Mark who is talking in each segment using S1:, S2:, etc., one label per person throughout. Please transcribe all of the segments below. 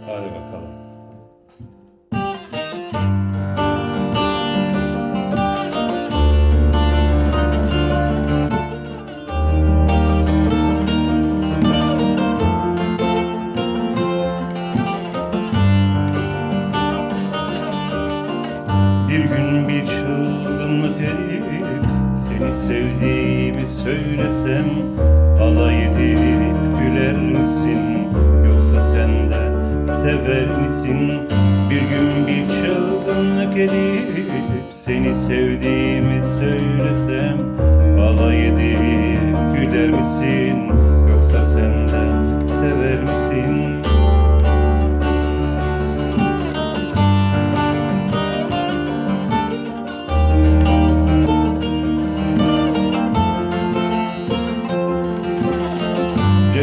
S1: Hadi bakalım. Bir gün bir çılgınlık edip Seni sevdiğimi söylesem Alay edip güler misin sever misin? Bir gün bir çılgınlık edip Seni sevdiğimi söylesem Alay edip güler misin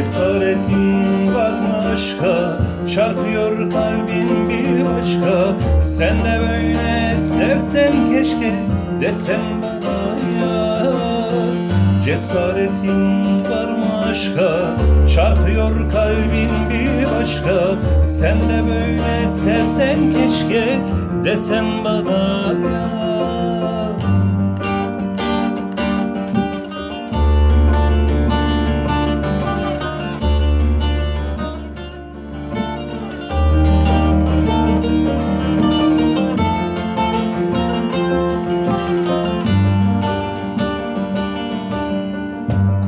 S1: Cesaretin var mı aşka? Çarpıyor kalbin bir başka. Sen de böyle sevsen keşke Desen bana ya. Cesaretin var mı aşka? Çarpıyor kalbin bir başka. Sen de böyle sevsen keşke Desen bana ya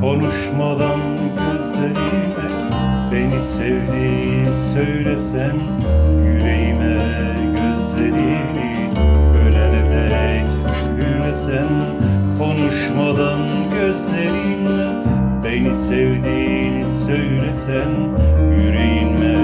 S1: Konuşmadan gözlerime Beni sevdiğini söylesen Yüreğime gözlerini Ölene dek mühürlesen Konuşmadan gözlerinle Beni sevdiğini söylesen Yüreğime